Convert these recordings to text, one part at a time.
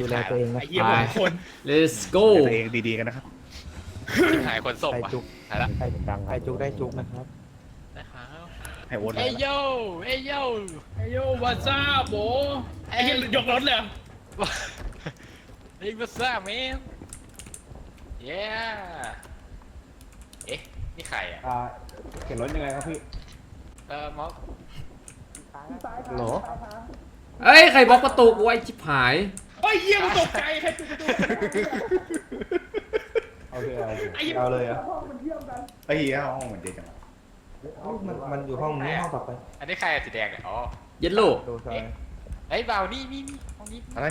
ดูแลตัวเองนะไอ้เหี้ยบางคน let's go ตัวเองดีๆกันนะครับ หายคนส่งใครว่ะจุกหายละใครใครจุกได้จุกนะครับ นะครับให้โอนมาเอ้ยโยเอ้ยโยไอ้โยวัซาโบไอ้เหี้ยยกรถเลยเหรอเฮ้ยมาซ่าแมนเย้เอ๊ะ นี่ใครอะ อ่าเข็นรถยังไงครับพี่เออม็อกโหลเอ้ย ใครบล็อกประตูกูไอ้ชิบหาย โอ้ยเหี้ยมันตกใจใครปิดประตูโอเคเอาไอ้เหี้ยเอาเลยอะไอ้เหี้ยห้องเหมือนเดียวจังวะมันมันอยู่ห้องนี้ห้องต่อไปอันนี้ใครอะสีแดงเนี่ยอ๋อเยลโล่ดูซอยเฮ้ยเบานี่นี่นี่ห้องนี้อะไร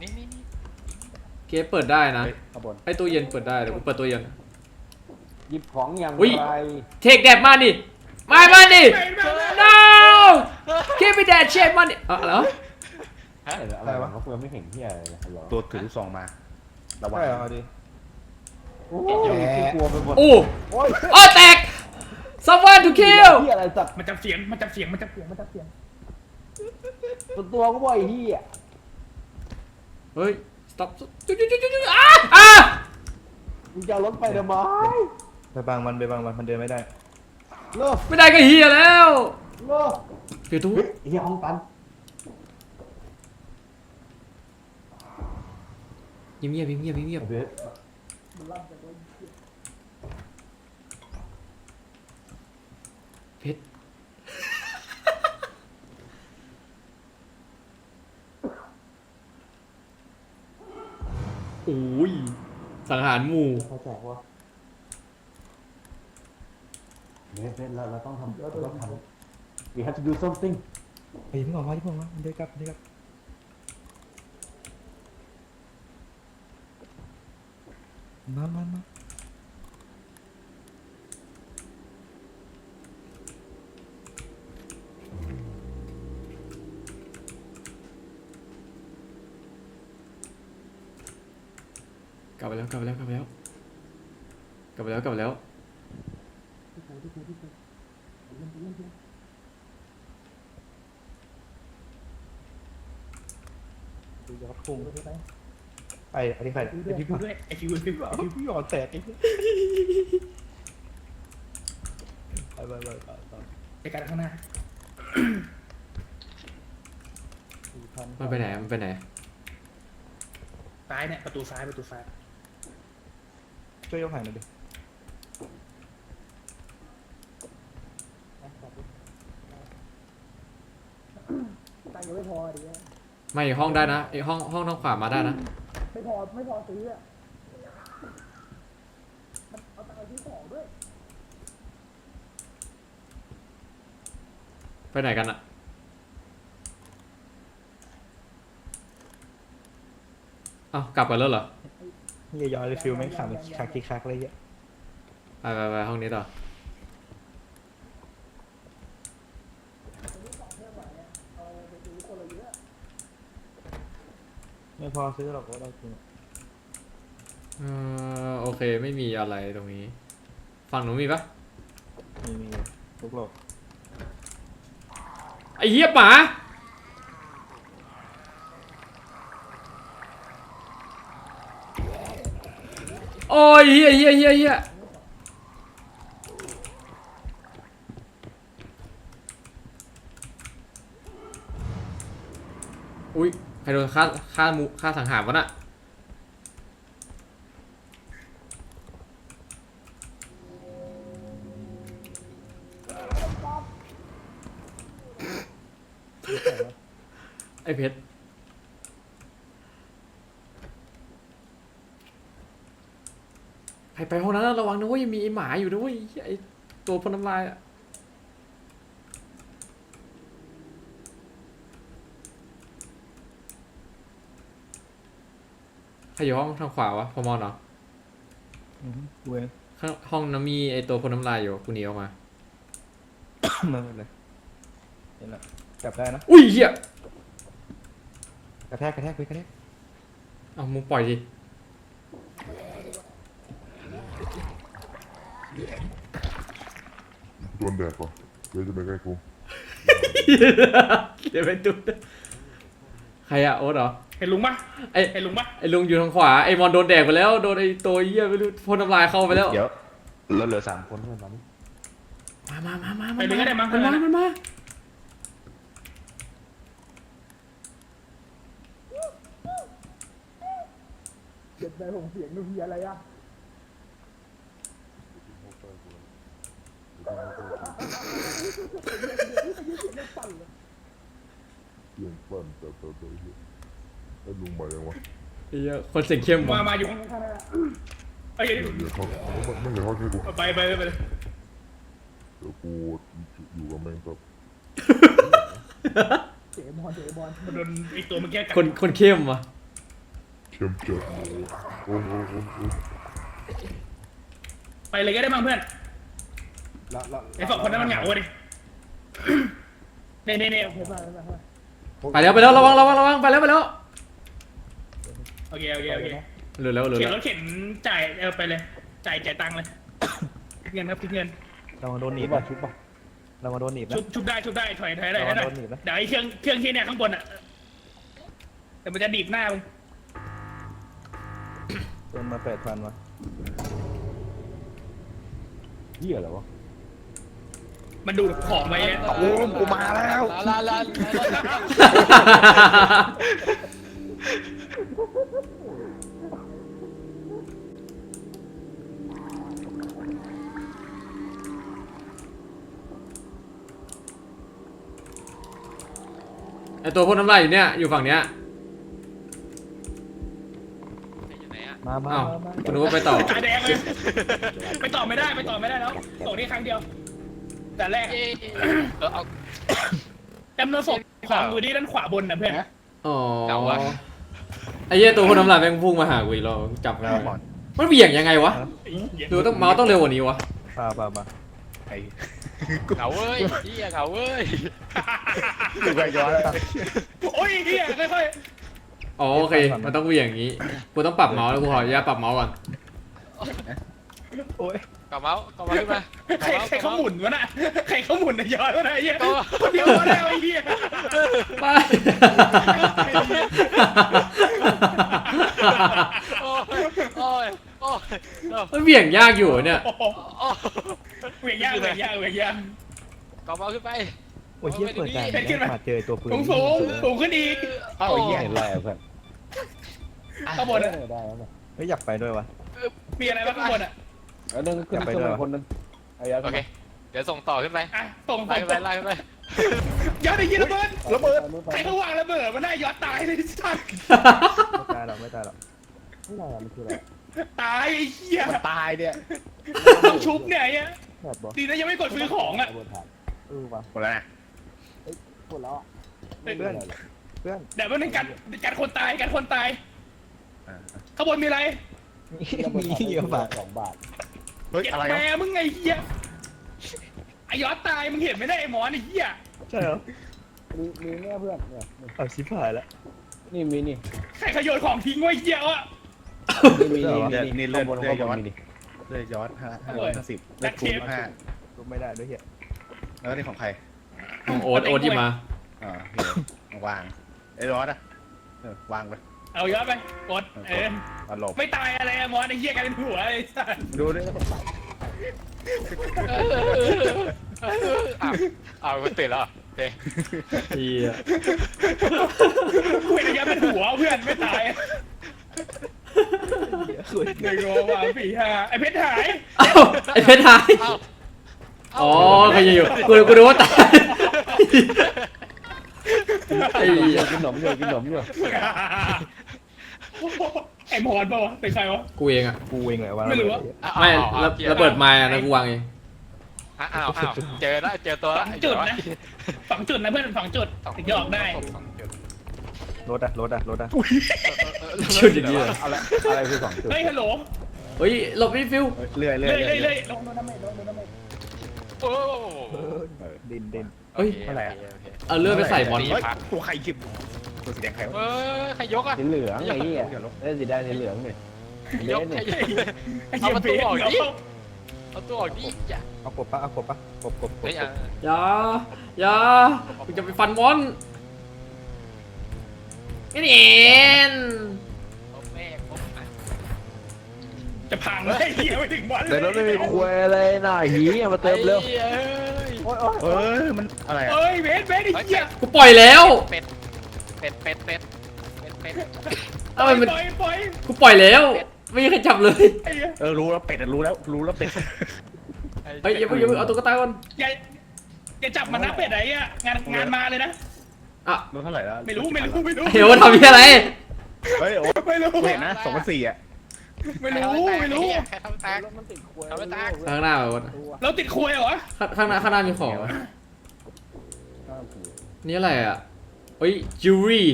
นี่นี่นี่เคสเปิดได้นะเฮ้ยข้างบนไอ้ตู้เย็นเปิดได้เดี๋ยวกูเปิดตู้เย็น หยิบของอย่างอุ๊ย ไรเทคแดดมาดิมามาดิไปมาเลย no keep me that shit money เอออะไรวะ ฮะเห็นอะไรวะเขาเพื่อไม่เห็นที่อะไรเลยฮัลโหลตัวถือลูกซองมา ระวังใช่เหรอเอาดิโอ้ยกลัวไปหมดโอ้โอ้ยโอ้แตก someone to kill ที่อะไรสัตว์มันจับเสียง มันจับเสียง มันจับเสียง มันจับเสียง ตัวตัวก็บ่อยที่อะเฮ้ย stop จุ๊จุ๊จุ๊จุ๊จุ๊อะอะมึงจะเอารถไปทำไมไปบางมันไปบางมันมันเดินไม่ได้เลิกไม่ได้ก็เฮียแล้วเลิกเดี๋ยวตู้เฮ้ยเฮียห้องตัน เงียบเงียบเงียบเงียบเฮ้ยเพชรโอ้ยสังหารหมู่เขาแจกวะเฮ้ยเฮ้ยเราเราต้องทำเราต้องทำ we have to do something เฮ้ยเพิ่งออกมาที่เพิ่งออกมามันเดินกลับเดินกลับ มามามากลับไปแล้วกลับไปแล้วกลับไปแล้วกลับไปแล้วกลับไปแล้วดูยอดพุ่งไป อันนี้ใครดูไอพี่ด้วยด้วยไอ้คิวพี่บอกพี่หยอดแตกไอ้ไปไปไปไปไปไปกันข้างหน้าสี่พันมันไปไหนมันไปไหนซ้ายเนี่ยประตูซ้ายประตูซ้ายช่วยยกหายหน่อยดิตังค์ยังไม่พอดิไม่ห้องได้นะไอห้องห้องทางขวามาได้นะ ไม่พอไม่พอซื้ออะเอาตังค์ไปซื้อของด้วย ไปไหนกันอะเอ้ากลับกันแล้วเหรอเฮียยอดเลยฟิลแม่งขำคักคิกคักอะไรเงี้ยไปไปไปห้องนี้ต่อ ไม่พอซื้อหรอกว่าเราจริงเออโอเคไม่มีอะไรตรงนี้ ฝั่งหนูมีปะมีมีทุกโลกไอ้เหี้ยหมาโอ้ยเหี้ยเหี้ยเหี้ยเหี้ยอุ้ยใค รโดนฆ่าฆ่ามูฆ่าสังหารวะน่ะไอ้เพชรใครไปห้องนั้นระวังนะเว้ยมีไอหมาอยู่นะเว้ยไอตัวพ่นน้ำลายอะ ครอยู่ห้องทางขวาวะพอมอนเหรออือฮึกูเองข้างห้องนั้นมีไอ้ตัวพ่นน้ำลายอยู่กูหนีออกมา มาเลยเห็นละจับได้นะอุ้ยเหี้ยกระแทกกระแทกไปกระแทกเอามึงปล่อยดิโดนแดดก่อนเดี๋ยวจะไปใกล้กูเดี๋ยวไปดูนะใครอะโอ๊ตเหรอ เห็นลุงปะไอ้เห็นลุงปะไอ้ลุงอยู่ทางขวาไอ้มอนโดนแดกไปแล้วโดนไอ้ตัวเหี้ยไม่รู้พ่นน้ำลายเข้าไปแล้วเดี๋ยวเราเหลือสามคนเพื่อนตอนนี้มามามามาไปเลยก็ได้มั้งมันมามันมาเปลี่ยนปั่นแต่แต่แต่เหี้ย ไอ้ลุงมายังวะไอ้เหี้ยคนเสียงเข้มมา ว่ะมาอยู่ข้างๆนั่นแหละเอ้ยเดี๋ยวเขาไม่เดี๋ยวเขาแค่กูไปไปไปไปเลยเดี๋ยวกูอยู่กับแม่งครับมันโดนไอ้ตัวเมื่อกี้กัดคนคนเข้มว่ะเข้มจัดโอ้โหโอ้โหโอ้โหไปเลยก็ได้มั้งเพื่อน แล้วแล้วไอ้สองคนนั้นมันเหงาดิเน่เน่เน่ไปแล้วไปแล้วระวังระวังระวังไปแล้วไปแล้ว โอเคโอเคโอเคเหลือแล้วเหลือเขียนแล้วรถเข็นจ่ายเออไปเลย จ่ายจ่ายตังค์เลยคิดเงินครับคิดเงิน เรามาโดนหนีชุบบป่ะนะชุบป่ะเรามาโดนหนีบนะ ชุบชุบได้ชุบได้ถอยถอยได้ได้ได้โดนหนีบนะ เดี๋ยวไอ้เครื่องเครื่องที่เนี่ยข้างบนอะแต่มันจะดีดหน้ามึงโดนมาแปดพันวะเหี้ยเหรอวะมันดูดของไปอะโอ้กูมาแล้วลาลาลา ไอ้ตัวพ่นน้ำลายอยู่เนี่ย อยู่ฝั่งเนี้ยอยู่ไหนอะมามาอ้าวมาคุณนึกว่าไปต่อ ตาแดงเลยไปต่อไม่ได้ไปต่อไม่ได้แล้วส่งนี่ครั้งเดียว แต่แรกเอ้ยเออเอา จำนวนศพของอยู่ที่ด้านขวาบนนะเพื่อนอ๋อเอาวะ ไอ้เหี้ยตัวพ่นน้ำลายแม่งพุ่งมาหากูอีกรอบจับไม่ได้มันเบี่ยงยังไงวะดูต้องเมาส์ต้องเร็วกว่านี้วะปาปาปาไอ้เหงาเว้ยเฮียเหงาเว้ยกูไปย้อนแล้ว โอ้ยเฮียค่อยอ๋อโอเคมันต้องเบี่ยงอย่างนี้กูต้องปรับเมาส์แล้วกูขออนุญาตปรับเมาส์ก่อนโอ้ย กลับเมาส์กลับเมาส์ขึ้นมาๆใครใครเขาหมุนวะน่ะใครเขาหมุนนะย้อนวะน่ะไอ้เฮียก็คนเดียวพอแล้วไอ้เฮียไป โอ้ยโอ้ยโอ้ยโอ้ยมันเบี่ยงยากอยู่เนี่ยโอ้โหโอ้ยเหวี่ยงยากเหวี่ยงยากเหวี่ยงยากกลับเมาส์ขึ้นไป โอ้ยเฮียเปิดใจเป็นขึ้นมามาเจอตัวปืนสูงสูงสูงขึ้นอีกเอ้าไอ้เหี้ยเห็นอะไรอะเพื่อนข้างบนอะเออได้แล้วเนี่ยเฮ้ยอยากไปด้วยวะมีอะไรบ้างข้างบนอะ แล้วนึงขึ้นอย่าไปขึ้นด้วยมาคนนึงไอ้ยักษ์โอเค เดี๋ยวส่งต่อขึ้นไปอะส่งไล่ส่งขึ้นไปไล่ขึ้นไปย้อนไอ้เฮียระเบิดระเบิดใครเขาวางระเบิดมันน่าย้อนตายเลยสัตว์ไม่ตายหรอกไม่ตายหรอกไม่ได้อะมันคืออะไรตายไอ้เฮียมันตายเนี่ยต้องชุบเนี่ยไอ้เฮียแบบบอกดีนะยังไม่กดซื้อของอะระเบิดถ่านเออวะหมดแล้วนะหมดแล้วอะเพื่อนเพื่อนเพื่อนเดี๋ยวมันกันกันคนตายกันคนตายอ่าข้างบนมีอะไรระเบิด มีถ่านเยอะบาทสองบาทเฮ้ยเก็บอะไรแม่วะมึงไงเฮียไอ้ย้อนตายมึงเห็นไม่ได้ไอ้หมอนี่เฮียใช่เหรอมีมีเนี่ยเพื่อนเนี่ยนี่เอาชิบหายแล้วนี่มีนี่ใครขโยนของทิ้งไว้เฮียวะ นี่มีเหรอนี่นี่เลื่อนข้างบนเลื่อนข้างบย้อนนมีดิเลื่อนย้อนห้าห้าโอ้ยห้าสิบเลื่อนคูณห้าก็ไม่ได้ด้วยเฮียแล้วนี่ของใครของโอ๊ตโอ๊ตหยิบมาอ่าเฮียวางไอ้ร้อนอะเออวางไป เอาย้อนไป กด เออเอาหลบไม่ตายอะไรอะหมอไอ้เฮียกลายเป็นหัวไอ้สัสดูด้วยอ้าวอ้าวมันตื่นแล้วเหรอเต้เหี้ยคุยระยะเป็นหัวเพื่อนไม่ตายเหี้ยคุยหนึ่งโลวางสี่ห้าไอ้เพชรหายเอ้าไอ้เพชรหายเอ้าอ๋อใครจะอยู่กูกูดูว่าตายไอ้เหี้ยกินขนมอยู่กินขนมอยู่ ไอ้หมอนเปล่าวะเป็นใครวะ กูเองอะกูเองแหละวะไม่รู้อะ ไม่อ้าวระอ้าวระเบิดไม้อะนะกูวางเองอ้าวอ้าวอ้าวเจอแล้วเจอตัวแล้วฝังจุดนะ ฝังจุดนะเพื่อนฝังจุดถึงจะออกได้ฝังจุดรถอะรถอะรถอะชุดอย่างนี้เลยอะไรอะไรคือสองจุดเฮ้ยฮัลโหลเฮ้ยหลบพี่ฟิวเรื่อยเรื่เลอยยเลยเลยลงโอ้ดินดิน เฮ้ยอะไรอะ เอาเลือดไปใส่มอนนี่เฮ้ยพักตัวใครหยิบตัวสีแดงใครวะเอ้ยใครยกอะ สีเหลืองไอ้เนี่ยเอ้ยสีแดงสีเหลืองเนี่ยยเละกเนี่ยไอ้เหี้ยเอาประเบตูสออกดิเดี๋ยวเอาตัวออกดิอย่าเอากบปะเอากบปะกบกบกบเฮ้ยอะอย่า อย่ากูจะไปฟันมอนนี่เอ็นโอ้แม่โอ้อะจะพังเลยเหี้ยไม่ถึงบอลเลเดี๋ยยวเราไม่มีควยอะไรหน่าหีเอามาเติมเร็ว ไอ้เอ้ยเอ้ยมันอะไรอะเอ้ยเบสเบสไอ้เหี้ยกูปล่อยแล้วเป็ด เป็ด เป็ด เป็ด เป็ด เป็ดเอ้ยมันปล่อยปล่อยกูปล่อยแล้ว ไม่มีใครจับเลยไอ้เหี้ยเออรู้แล้วเป็ดอะรู้แล้วรู้แล้วเป็ดเฮ้ยอย่าเพิ่งอย่าเพิ่งเอาตุ๊กตาก่อนอย่าอย่าจับมันนะเป็ดไอ้เหี้ยงานงานมาเลยนะ อะรู้เท่าไหร่แล้วไม่รู้ไม่รู้ไม่รู้เดี๋ยวทำยังไงเฮ้ยโอ้ไม่รู้เห็นนะสองพันสี่อะ ไม่รู้ไม่รู้ ใครทำแตกมันติดควยเอาไปตาก ข้างหน้าแบบว่าเราติดควยเหรอ ข้างข้างหน้าข้างหน้ามีของอะนี่อะไรอะเฮ้ยจิวเวลรี่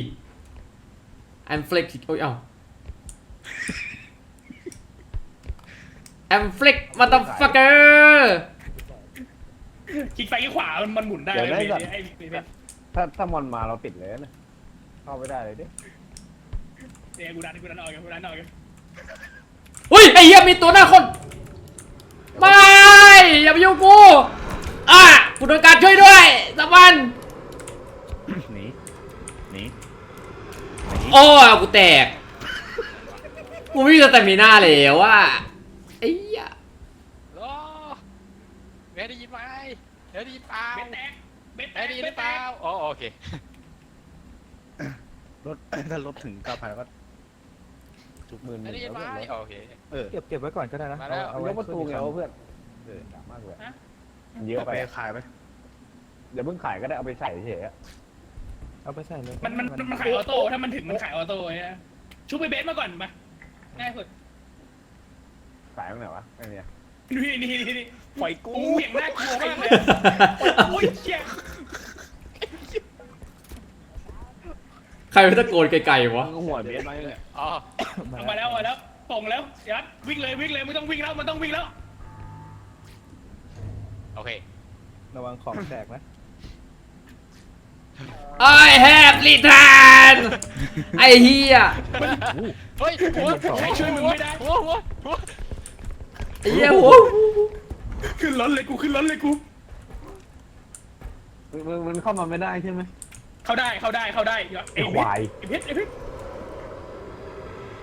แอมเฟล็กโอ้ยเอ้าแอมเฟล็กมาตัฟักเกอร์คลิกซ้ายคลิกขวา มันมันหมุนได้เลยเบสไอ้เบสถ้าถ้ามอนมาเราติดเลยนะ เข้าไม่ได้เลยดิ เนี่ยกูดันกูดันออกกันกูดันออกกัน อุ้ยไอ้เหี้ยมีตัวหน้าคนไม่อย่ามายุ่งกูอะกูโดนการช่วยด้วยสักวันหนีหนีโอ้ยกูแตกกูไม่มีสเตมิน่าแล้วอะไอ้เหี้ยโอ้เบสได้ยินไหมเบสได้ยินเปล่าเบสแตกเบสเบแตสกได้ยินเบหรืสอแตเปล่ากอ๋อโอเครถถ้ารถถึงเก้าพันก็ จุกหมื่นหเบนึ่สงได้ยินไหมแล้วโอเค เออ เก็บเก็บไว้ก่อนก็ได้นะมาแล้ว เอายไว้กประตูไงวะเพื่อนเออด่ามากเลยเยอะเอาไปไปขายไปเดี๋ยวเพิ่งขายก็ได้เอาไปใส่เฉยๆอะเอาไปใส่เลยมันมันมันขายออโต้ถ้ามันถึงมันขายออโต้เนี่ยชุบไปเบสมาก่อนมาง่ายสุดขายตรงไหนวะไอ้เนี่ยนี่นี่นี่นี่ปล่อยกูเหวี่ยงน่ากลัวมากเลยโอ้ยเชี่ย ใครไปตะโกนไกลๆวะ มึงหัวเบสมาเนี่ยอ๋อเอามาแล้วเอามาแล้วป่งแล้วยัดวิ่งเลยวิ่งเลยไม่ต้องวิ่งแล้วมันต้องวิ่งแล้วโอเค ระวังของแตกนะไอ้แฮปรีทานไอ้เฮียเฮ้ยหัวใครช่วยมึงไม่ได้หัวหัวหัวไอ้เฮียโอ้โหขึ้นรถเลยกูขึ้นรถเลยกู มึงมึงมันเข้ามาไม่ได้ใช่ไหม เข้าได้เข้าได้เข้าได้เดี๋ยวไอ้ควายไอ้เพชรไอ้เพชร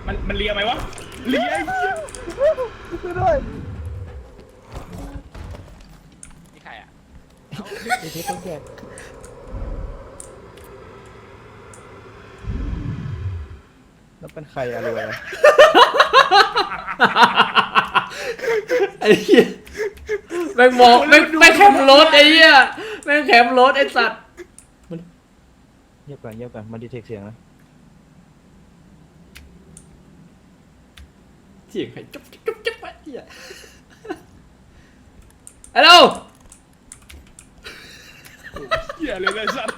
มันมันเลียไหมวะเลียไอ้เหี้ยนี่ใครอะไอ้เพชรต้องแจกแล้วเป็นใครอะรวยอะไอ้เฮียแม่งมองแม่งแม่งแคมรถไอ้เฮียแม่งแคมรถไอ้สัตว์เงียบก่อนเงียบก่อนมาดีเทคเสียงนะเสียงใครจุ๊บจุ๊บจุ๊บไอ้เฮียฮัลโหลเหี้ยเลยเลยสัตว์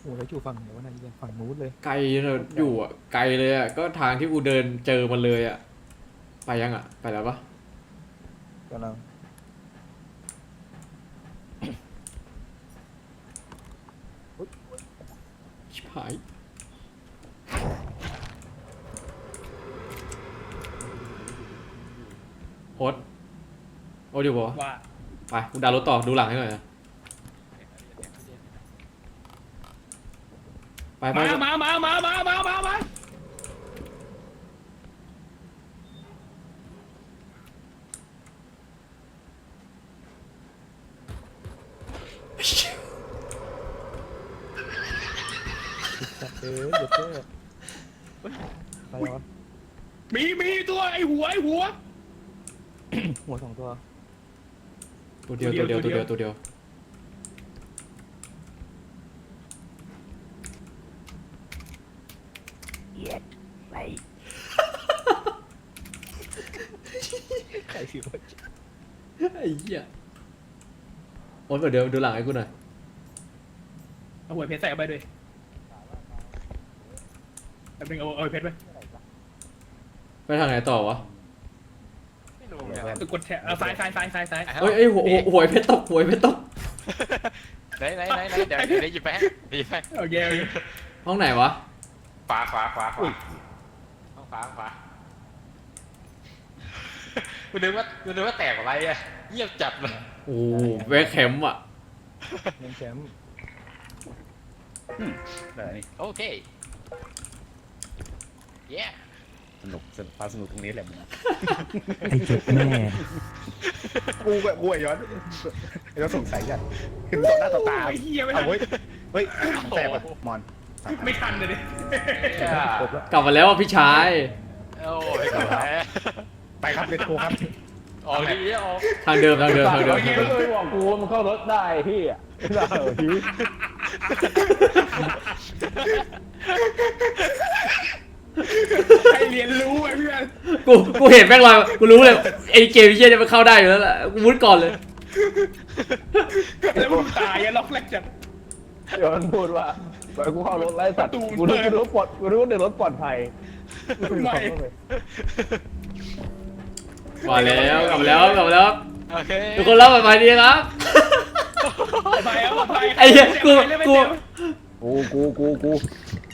โอ้แล้วอยู่ฝั่งไหนวะนั่นยังฝั่งนู้นเลยไกลเลยอยู่อะไกลเลยอะก็ทางที่กูเดินเจอมันเลยอะไปยังอะไปแล้วปะกำลัง ชิบหาย โอ๊ตโอ๊ตอยู่ปะวะว่าไปกูดาวน์รถต่อ ดูหลังให้หน่อยนะไปไปมามามามามามามามา เออเดี๋ยวเจ้ไปแล้ววะ มีมีตัวไอ้หัวไอ้หัว หัวสองตัว ตัวเดียวตัวเดียวตัวเดียวตัวเดียวใครสิวะไอ้เหี้ยโอ๊ตเดี๋ยวดูหลังให้กูหน่อยเอาหัวเพชรใส่เข้าไปด้วยแป๊บนึงเอาเอาเพชรไปไปทางไหนต่อวะไม่ รู้เนี่ยตึกกดแถเอาซ้ายซ้ายซ้ายซ้ายซ้ายเฮ้ยเอ้ยหัวหัวหัวไอ้เพชรตกหัวไอ้เพชรตกไหนไหนไหนไหนเดี๋ยวเดี๋ยวได้หยิบไปให้เดี๋ยวหยิบไปโอเคโอเคห้องไหนวะขวาขวาขวาขวาห้องขวาห้องขวากูนึกว่ากูนึกว่าแตกอะไรอะเงียบจัดเลยโอ้แวะแคมป์อะยังแชมป์อืมได้นี่โอเคเย้ สนุกสนุกความสนุกตรงนี้แหละมึงไอ้เจ็บแม่กูแบบกูไอ้ย้อนไอ้ย้อนสงสัยจัดขึ้นต่อหน้าต่อตาโอ้ยเหี้ยไม่ทัเอานเว้ยเฮ้ยแสบอะมอนไม่ทันเลยดิครบแล้วกลับมาแล้วอะพี่ชาย โอ้ยก่อนแล้วไปครับเลตโกครับออกดีออกทางเดิมทางเดิมทางเดิมไม่เคยบอกกูมันเข้ารถได้พี่อะไม่ได้เหรอพี่ ให้เรียนรู้ไอ้เพื่อนกูกูเห็นแม่งลอยกูรู้เลยไอ้เกมเชี่ยเนี่ยมันเข้าได้อยู่แล้วแหละกูมุดก่อนเลยแล้วมึงตายอะล็อกแรกจัด เดี๋ยวมันพูดว่าไปกูเข้ารถไล่สัตว์ประตูกูนึกกูรู้ปลอดกูรู้ว่าเดินรถปลอดภัยไม่มาแล้วกลับมาแล้วกลับมาแล้ว โอเคทุกคนรับไปดีครับ ไปแล้วไปไอ้เหี้ยกูกู กูกูกูกู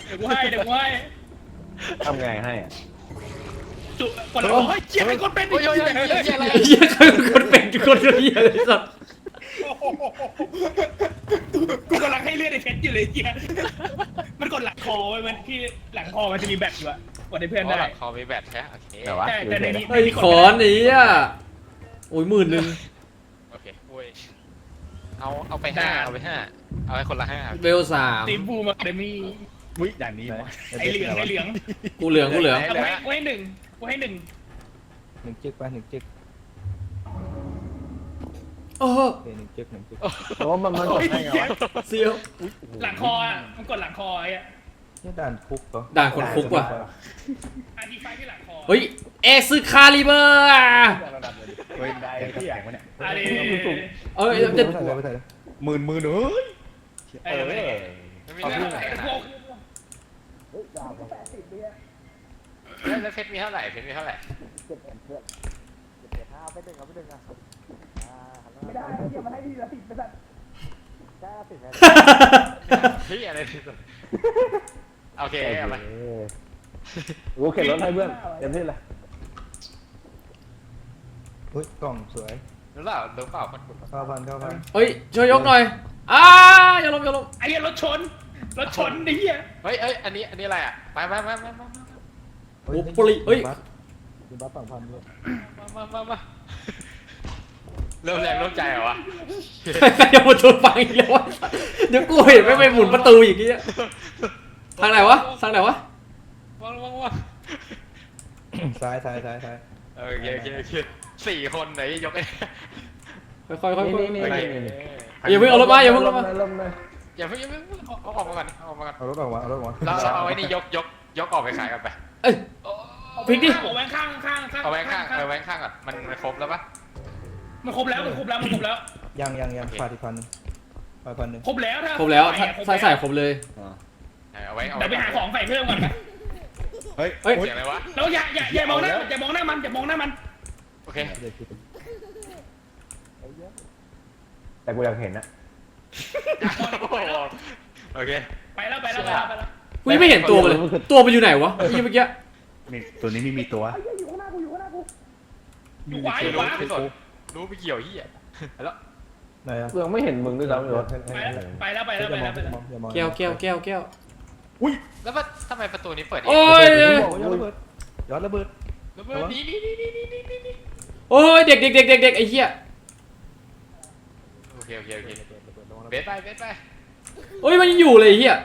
เดี๋ยวกูให้เดี๋ยวกูให้ ทำไงให้อะจุกดแล้วเฮ้ยเจี๊ยบเป็นคนเป็นโอ้ยโอ้ยโอ้ยเหี้ยอะไรไอ้เหี้ยคือคนเป็นคนเดียวเลยสัสกูกำลังให้เลือดไอ้เพชรอยู่เลยเจี๊ยมันกดหลังคอไว้มันที่หลังคอมันจะมีแบตอยู่อะกดให้เพื่อนอ๋อได้หลังคอมีแบตใช่โอเคแต่ว่าใช่แต่ในนี้ไอ้ขอนไอ้เหี้ยโอ้ยหมื่นหนึ่งโอเคโอ้ยเอาเอาไปห้าเอาไปห้าเอาให้คนละห้าเวลสามตีบูมาเดมี่ วิด่านนี้มอนไอเหลืองไอเหลืองกูเหลืองกูเหลือง เอาไว้ไว้หนึ่งกูให้หนึ่งหนึ่งจึกไปหนึ่งจึกโอ้โอเคหนึ่งจึกหนึ่งจึกเพราะว่ามันมันกดให้ไงวะเสียว หลังคออะมันกดหลังคอไอ้อะนี่ด่านคุกเหรอด่านคนคุกว่ะ อันที่ไฟที่หลังคอเฮ้ย เอซึคาลิเบอร์เฮ้ยได้แข็งวะเนี่ยอันนี้เอ้ยจะจะไปถ่ายไปถ่ายหมื่นหมื่นเอ้ยเออไม่มีเรื่อ งอะไรไอ้นะพวกแล้วแล้วเพชรมีเท่าไหร่เพชรมีเท่าไหร่ไม่ได้เดี๋ยวมาให้ดีละสิบไปสัตว์พี่อะไรที่สุดโอเคเอาไปเออกูเข็นรถให้เพื่อนเต็มที่เลยอุ้ยกล่องสวยรู้เปล่ารู้เปล่าคนเก้าพันเก้าพันเฮ้ยช่วยยกหน่อยอ้าอย่าลงอย่าลงไอ้เหี้ยรถชน รถชนไอ้เหี้ยเฮ้ยเอ้ยอันนี้ อันนี้อะไรอะ ไปไปไปไปไปโอ้ปริเฮ้ยบัสมีบัสสองพันด้วยมามามามาเริ่มแรงเริ่มใจเหรอวะยังมาชนฟังอีกแล้ววะเดี๋ยวกูเห็นไม่ไปหมุนประตูอย่างงี้อะทางไหนวะทางไหนวะวางวางวางซ้ายซ้ายซ้ายซ้ายโอเคโอเคโอเคสี่คนไหนยกไอ้ค่อยๆค่อยนี่ๆนี่ค่อยนี่นี่นี่ๆ อย่าเพิ่งเอารถมาอย่าเพิ่งเอารถมาเริ่มเลย อย่าเพิ่งอย่าเพิ่งเอาเอาออกมาก่อนเอาออกมาก่อนเอารถออกมาเอารถออกมาเราเราเอาไว้นี่ยกยกยกออกไปขายกันไปเอ้ย พลิกดิ เอาไว้ข้างข้างข้างเอาไว้ข้างเอาไว้ข้างก่อนมันมันครบแล้วปะ มันครบแล้วมันครบแล้วมันครบแล้วยังยังยังขาดอีกพันหนึ่งขาดพันหนึ่งครบแล้วถ้าครบแล้วใส่ใส่ใส่ครบเลยเอาไว้เอาเดี๋ยวไปหาของใส่เพิ่มก่อนนะเฮ้ยเฮ้ยโอ๊ยเสียงอะไรวะแล้วอย่าอย่าอย่ามองหน้าอย่ามองหน้ามันอย่ามองหน้ามันโอเคเดี๋ยวคิดแต่กูอยากเห็นนะ โอเค ไปแล้วไปแล้วไปแล้วไปแล้วกูยังไม่เห็นตัวมันเลย ตัวมันอยู่ไหนวะไอ้เหี้ยเมื่อกี้นี่ตัวนี้ไม่มีตัวอยู่ข้างหน้ากูอยู่ข้างหน้ากูอยู่ขวาอรู้ยู่ขวาที่สดรู้ไปเกี่ยวเหี้ยแล้วไหนอะกูยังไม่เห็นมึงด้วยซ้ำรถไปแล้วไปแล้วไปแล้วไปแล้วไปแล้วอย่ามองแก้วแก้วแก้วแก้วแล้วว่าทำไมประตูนี้เปิดเองโอ้ยโอ้ยย้อนระเบิดย้อนระเบิดแล้วมันนี่นี่นี่นี่นี่นี่นี่โอ้ยเด็กเด็กเด็กเด็กเด็กไอ้เหี้ยโอเคโอเคโอเค เบสไปเบสไปโอ้ยมันยังอยู่เลยไอ้เหี้ย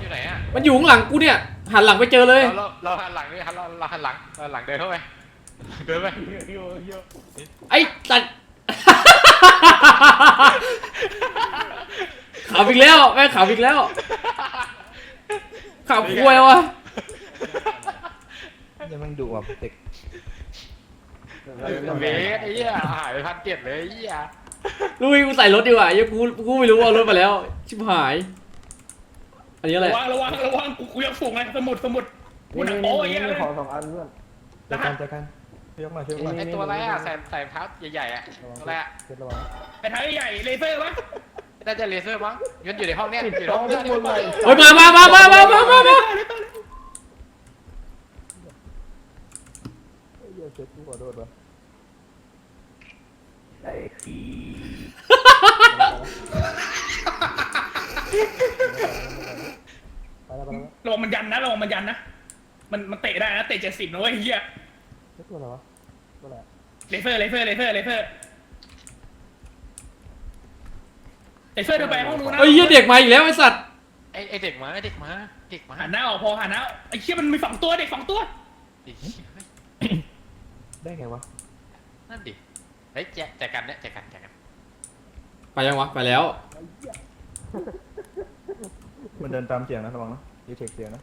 อยู่ไหนอะมันอยู่ข้างหลังกูเนี่ยหันหลังไปเจอเลย เราเราเราหันหลังด้วยหันเราเราหันหลังเราหันหลังเดินเข้าไปเดินไปไอ้ตัด ขำอีกแล้วแม่งขำอีกแล้วขำควยวะยังมันดุอะเด็ก เบสไอ้เหี้ยหายไปพันเจ็ดเลยไอ้เหี้ย ลุยกูใส่รถดีกว่าไอ้เหี้ยกูกูไม่รู้ว่าเอารถมาแล้ว ชิบหาย อันนี้อะไรระวังระวังระวังกูกูยังฝูงไงสมุดสมุดกูนี่หนันี่งโป๊ะนี่ไอ้เหี้ยนี่ขอสองอันเพื่อนเจอกันเจอกันยกมาช่วยยกมาไอ้ตัวอะไรอะใส่ใส่เท้าใหญ่ๆอะอะไรอะเช็ดระวังไอ้ท้ายใหญ่เลเซอร์ปะน่าจะเลเซอร์มั้งยันอยู่ในห้องเนี้ยปิดอยู่ในท้อห้งองทุเนี้กยคนเลยเฮ้ยมามามามามามามามาเยอะเช็ดกูขอโทษวะ ไปแล้วไปแล้วระวังมันยันนะระวังมันยันนะ มันมันเตะได้นะเตะเจ็ดสิบนะเว้ยเฮียนี่ตัวอะไรวะตัวอะไรเลเซอร์เลเซอร์เลเซอร์เลเซอร์เลเซอร์เดินไปห้องนู้นนะเอ้ยเหี้ยเด็กมาอีกแล้วไอ้สัตว์ไอไอเด็กมาไอเด็กมาเด็กมาหันหน้าออกพอหันหน้าไอ้เชี่ยมันมีสองตัวเด็กสองตัว ไอ้เหี้ยเฮ้ยได้ไงวะนั่นดิเฮ้ยแจกแจกกันเนี่ยแจกกันแจกกันไปยังวะ ไปแล้ว มันเดินตามเสียงนะระวังนะยูเทคเสียงนะ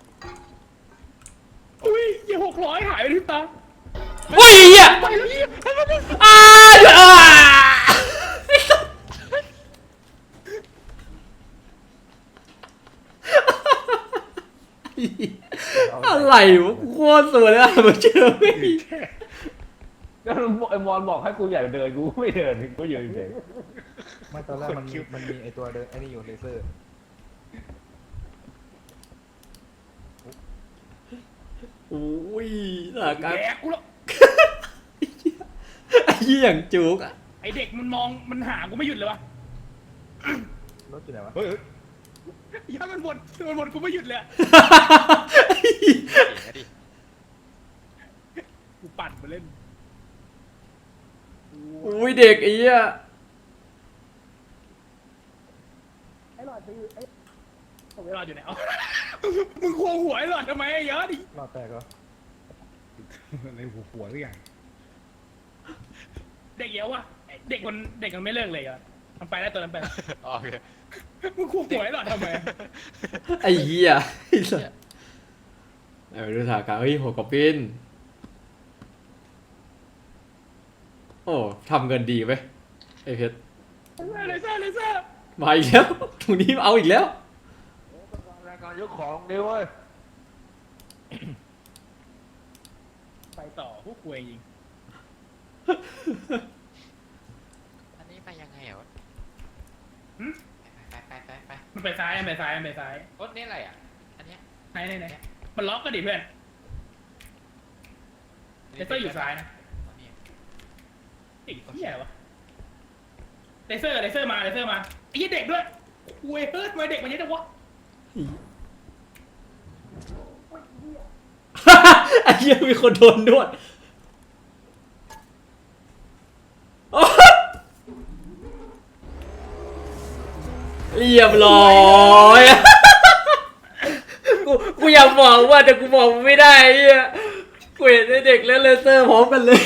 อุ้ยยี่หกร้อยหายไปที่ตาโอ้ยเหี้ยไปแล้วเฮียอ้าอ่าอะไรวะโคตรสวยเลยอะมาเจอไม่ แล้วไอ้มอนบอกให้กูอย่าเดินกูไม่เดินกูยืนเฉยไม่ตอนแรกมันมันมีไอตัวเดินไอนี่อยู่เลเซอร์โอ้ยสถานการณ์แดกกูแล้วไอ้เหี้ยอย่างจุกอะไอเด็กมันมองมันหากูไม่หยุดเลยวะรถอยู่ไหนวะเฮ้ยเฮ้ยย่ามันวนมันวนกูไม่หยุดเลยอะเก่งนะดิกูปั่นมาเล่นโอ้ยเด็กไอ้เหี้ยผมไม่รอดอยู่ไหนเอามึงควงหัวไอ้หลอดทำไมไอ้เยอะดิรอดแตกเหรอในหัวหัวทุกอย่างเด็กเยอะวะไอ้เด็กมันเด็กมันไม่เลิกเลยอะมันไปแล้วตัวนั้นไปแล้วโอเคมึงควงหัวไอ้หลอดทำไมไอ้เหี้ยไอ้สัสเอาไปดูสถานการณ์เฮ้ยหัวกอบบิน โอ้ทำเงินดีไปไอ้เพชรเลเซอร์เลเซอร์มาอีกแล้วตรงนี้เอาอีกแล้วรายการยกของดีเว้ยไปต่อพวกควยยิงอันนี้ไปยังไงอะวะหึ ไปไปไปไปมันไปซ้ายมันไปซ้ายมันไปซ้ายรถนี่อะไรอะ อันเนี้ยไหนไหนไหนมันล็อกก็ดิเพื่อนเลเซอร์อยู่ซ้ายนะ ไอ้เหี้ยวะเลเซอร์เลเซอร์มาเลเซอร์มาไอ้เหี้ยเด็กด้วยควยเฮ้ยทำไมเด็กมันเยอะจังวะไอ้เหี้ยมีคนโดนนวดโอ๊ยเรียบร้อย กูกูอยากบอกว่าแต่กูบอกไม่ได้ไอ้เหี้ยกูเห็นไอ้เด็กเล่นเลเซอร์พร้อมกันเลย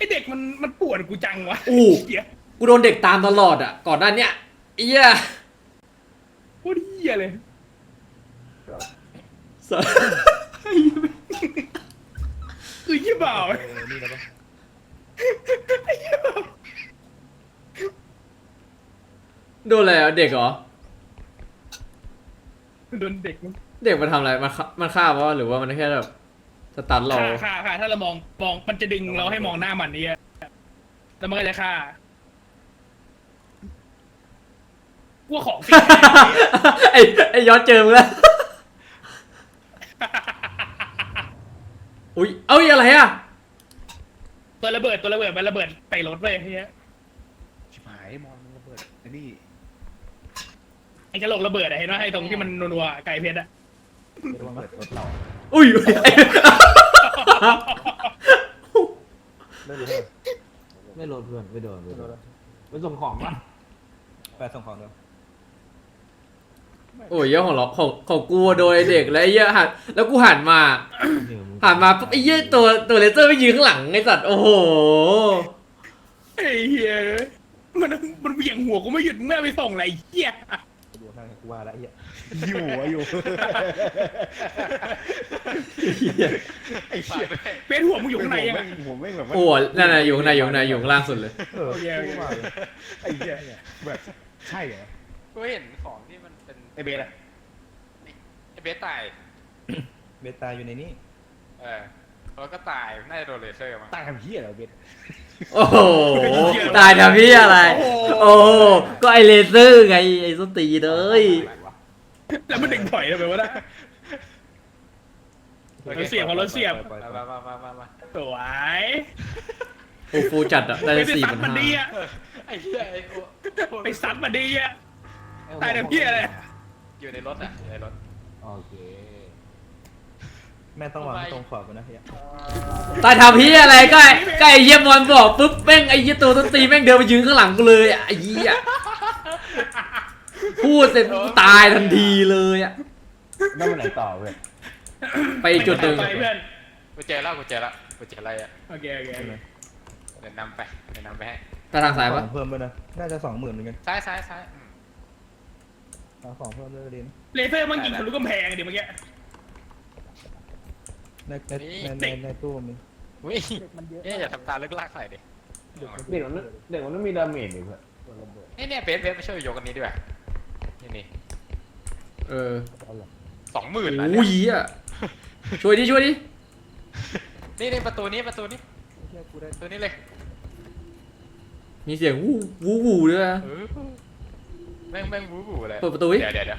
ไอ้เด็กมันมันป่วนกูจังวะอู้ เหี้ยกูโดนเด็กตามตลอดอะ ก่อนหน้าเนี้ยไอ้เหี้ยโคตรเหี้ยเลยสัสคือเหี้ยบ่าวเออนี่แล้วปะไอ้เหี้ยบ่าวโดนอะไรอะเด็กเหรอ โดนเด็กมันเด็กมันทำอะไร มันฆ่ามันฆ่าเพราะหรือว่ามันแค่แบบ สตันเราฆ่าฆ่าฆ่าถ้าเรามองมองมันจะดึงเราให้มองหน้ามันเนี่ยแล้วมันก็จะฆ่ากูว่าของฟรี ไอ้ไอ้ยอดเจอมึงแล้ว อุ้ย เอ้ยอะไรอะ ตัวระเบิดตัวระเบิดมันระเบิดใส่รถไปเฮียชิบหายมอนมันระเบิดไอ้นี่ไอ้กระโหลกระเบิดอะเห็นว่าไอ้ตรงที่มันนัวๆไก่เพชรอะระวังรถรถเรา อุ้ยไอ้เลิกเลยไม่โดนเพื่อนไม่โดนไม่เลิโดกนเลยไปส่งของป่ะไปส่งของเดี๋ยวโอ้ยเหี้ยของเราของของกูโดยเด็กแล้วไอ้เหี้ยหันแล้วกูหันมาหันมาปุ๊บไอ้เหี้ยตัวตัวเลเซอร์ไปยืนข้างหลังไอ้สัตว์โอ้โห ไอ้เฮียมันมันเหวี่ยงหัวกูไม่หยุดมึงไม่เอาไปส่งอะไรไอ้เฮียไปดูข้างในกูว่าแล้วไอ้เหี้ย อยู่อะอยู่ ไอ้เหี้ยเป็นหัวมึงอยู่ข้างในยังไงไงผมไม่งแบบว่าโอ้โหนั่นน่ะอยู่ข้างในอยู่ข้างในอยู่ข้างล่างสุดเลย เออโอเคโอเคกูว่าเลยไอ้เหี้ยแบบใช่เหรอกูเห็นของที่มันเป็นไอ้เบสอะไอเบสตาย เบตาอยู่ในนี้ เออแล้วก็ตายน่าจะโดนเลเซอร์มาตายทำเหี้ยเหรอเบสโอ้โห ตายนะพี่อะไร โอ้โห ก็ไอเลเซอร์ไงไอสตีนเลย แล้วมันดึงถอยทำไมวะนะรถเสียบพอรถเสียบปล่อยๆมามามามามาสวยฟูฟูจัดอะได้ไปสี่ซัพัดนมันห้าดีอะไอ้เหี้ยไอ้กูไปซัดมันดีอะไตายแต่พี่อะไรอยู่ในรถอะอยู่ในรถ โอเคแม่ต้องวางตรงขวาไปนะเฮียตายทำพี่อะไรก็ไอ้ก็ไอ้เยี่ยมอนบอกปุ๊บแม่งไอ้เยี่ยตัวต้นตีแม่งเดินมายืนข้างหลังกูเลยอะไอ้เหี้ย พูดเสร็จกูตายทันทีเลยอะแล้วไปไหนต่อเว้ยไปอีกจุดหนึ่งไปเพื่อนกูเจอแล้วกูเจอแล้วกูเจออะไรอะโอเคโอเคโอเคเดี๋ยวนำไปเดี๋ยวนำไปให้ไปทางซ้ายขปะองเพิ่มไปนะ น่าจะสองหมื่นเหมือนกันซ้ายซ้ายซ้ายอืมเอาของเพิ่มด้วยดินเลเซอร์มันยิงทะลุกำแพงเดี๋ยวเมื่อกี้ ในในในในในตู้มีอุ้ยเอ๊ะอย่าทำตาเลิกลากใส่ดิเด็กมันเด็กมันไม่มีดาเมจเลยเพื่อนเอ้ยเนี่ยเบสเบสมาช่วยยกอันนี้ด้วยนี่นี่ เออสองหมื่นนะโอ้ยอะช่วยดิช่วยดินี่นี่ประตูนี้ประตูนี้ประตูนี้เลยมีเสียงวู้วู้วู้ด้วยนะ เออแม่งแม่งบู๊บู๊เลยเปิดประตูดิ เดี๋ยวเดี๋ยวเดี๋ยว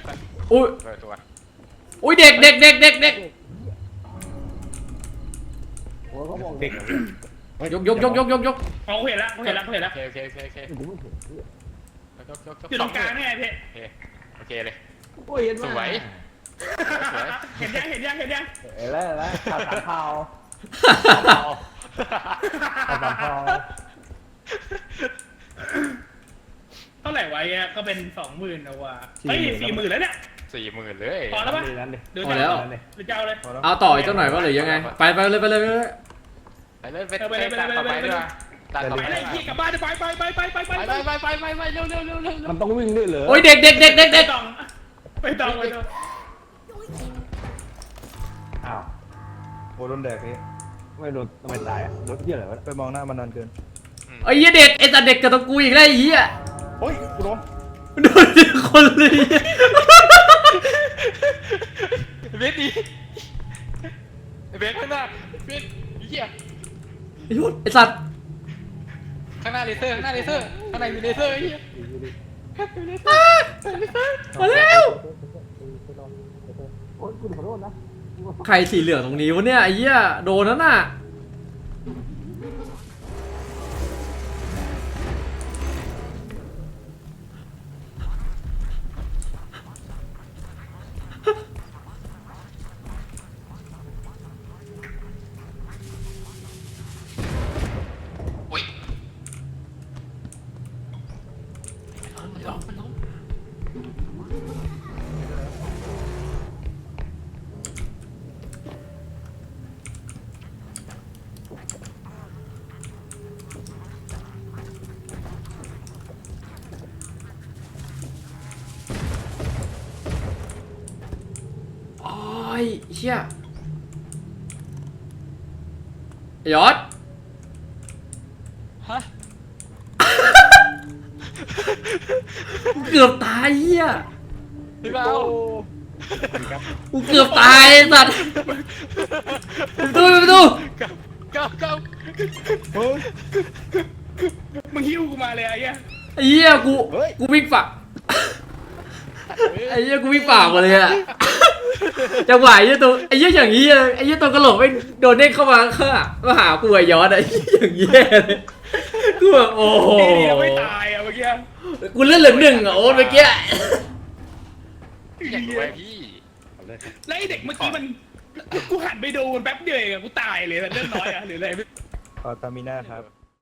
อุ้ยเปิดประตัวอุ้ยเด็กเด็กเด็กเด็กเด็กโอ้เขาบอกเด็กยกยกยกยกยกยกอ๋อกูเห็นละกูเห็นละกูเห็นโอละเคโอเคโอเคโอเคกูไม่เห็นเพื่อนยกยกยกอยู่ตรงกลางนี่ไงพี่โอเคโอเคเลย โอ้ยเห็นสวยสวยเห็นยังเห็นยังเห็นยังเห็นแล้วเห็นแล้วขาดสามเท้าเอาขาดสามเท้าเท่าไหร่ไว้อะก็เป็นสองหมื่นนะว่ะเฮ้ยสี่หมื่นแล้วเนี่ยสี่หมื่นเลยพอแล้วปะดีนั้นดิเดี๋ยวพอจะแล้วเอาหรือจะเอาเลยพอแล้วเอาต่ออีกสักหน่อยว่าหรือยังไง ไปไปเลยไปเลยไปเลยไปเลยไปเอาไปเลยไปตามต่อไปไปเลยด้วยตามต่อไปไปเลยพี่กลับบ้านไปไปไปไปไปไปไปไปไปไปไปเร็วเร็วเร็วเร็วมันต้องวิ่งด้วยเหรอโอ้ยเด็กเด็กเด็กเด็กไปเด็กต้อง ไปต้องไปต้องอ้าวโอ้โดนแดกเฮียไม่โดนทำไมตายอะโดนเหี้ยอะไรวะไปมองหน้ามันนานเกินไอ้เหี้ยเด็กไอ้ตาเด็กกับตะกูอีกแล้วไอ้เหี้ยโอ้ยกูโดนโดนทีละคนเลยเบสดีเบสข้างหน้าเบสเหี้ยไอ้ยุดไอ้สัตว์ข้างหน้าเลเซอร์ข้างหน้าเลเซอร์ข้างในมีเลเซอร์เหี้ย มาแล้ว โอ้ยกูขอโทษนะ ใครสีเหลืองตรงนี้วะเนี่ยไอ้เหี้ยโดนนั่นน่ะ ยเชี่ยไอ้ยอดฮะกูเกือบตายเหี้ยพี่เบากูเกือบตายไอ้สัตว์ปิดประตูปิดประตูกับกับเฮ้ยมึงหิ้วกูมาเลยไอ้เหี้ยไอ้เหี้ยกูเฮ้ยกูวิ่งฝ่าไอ้เหี้ยกูวิ่งฝ่าหมดเลยอะ จังหวะไอ้เหี้ยตัวไอ้เหี้ยอย่างนี้เลยไอ้เหี้ยตัวกระโหลกไม่โดนเด้งเข้ามาข้างๆมาหากูไอ้ยอดไอ้เหี้ยอย่างเงี้ยเลยกูแบบโอ้โหดีๆเราไม่ตายอะเมื่อกี้กูเลือดเหลือหนึ่งอะโอ๊ตเมื่อกี้อยากรู้ไอ้พี่ แล้วไอ้เด็กเมื่อกี้มันกูหันไปดูมันแป๊บเดียวเองอะกูตายเลยเรื่องน้อยอะหรืออะไรขอตามิน่าครับ